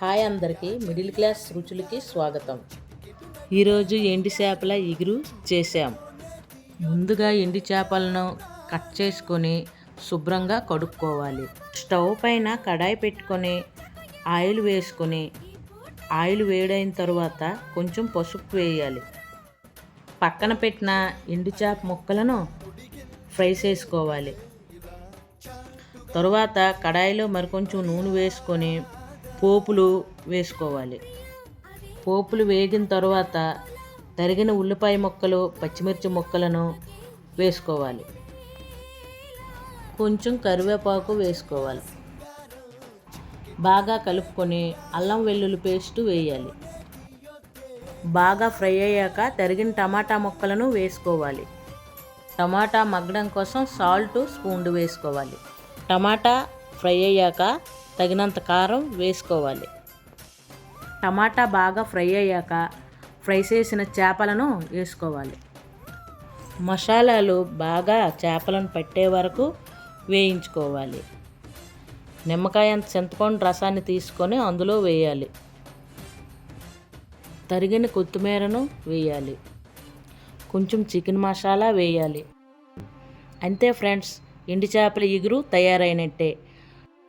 Hi అందరికీ middle class రుచులకి స్వాగతం. ఈరోజు ఎండి చేపల ఇగురు చేసాం ముందుగా ఎండి చేపలను కట్ చేసుకొని శుభ్రంగా కడుక్కోవాలి. స్టవ్ పైన కడాయి పెట్టుకొని ఆయిల్ వేసుకొని ఆయిల్ వేడైన తర్వాత కొంచెం పసుపు వేయాలి. పక్కన పెట్టిన ఎండి చేప ముక్కలను ఫ్రై చేసుకోవాలి. తరువాత కడాయిలో మరికొంచెం నూనె వేసుకొని పోపులు వేసుకోవాలి. పోపులు వేగిన తర్వాత తరిగిన ఉల్లిపాయ ముక్కలు పచ్చిమిర్చి ముక్కలను వేసుకోవాలి. కొంచెం కరివేపాకు వేసుకోవాలి. బాగా కలుపుకొని అల్లం వెల్లుల్లి పేస్ట్ వేయాలి. బాగా ఫ్రై అయ్యాక తరిగిన టమాటా ముక్కలను వేసుకోవాలి. టమాటా మగ్గడం కోసం సాల్ట్ స్పూన్ వేసుకోవాలి. టమాటా ఫ్రై అయ్యాక తగినంత కారం వేసుకోవాలి. టమాటా బాగా ఫ్రై అయ్యాక ఫ్రై చేసిన చేపలను వేసుకోవాలి. మసాలాలు బాగా చేపలను పట్టే వరకు వేయించుకోవాలి. నిమ్మకాయ చింతపండు రసాన్ని తీసుకొని అందులో వేయాలి. తరిగిన కొత్తిమీరను వేయాలి. కొంచెం చికెన్ మసాలా వేయాలి. అంతే ఫ్రెండ్స్ ఎండి చేపల ఇగురు తయారైనట్టే.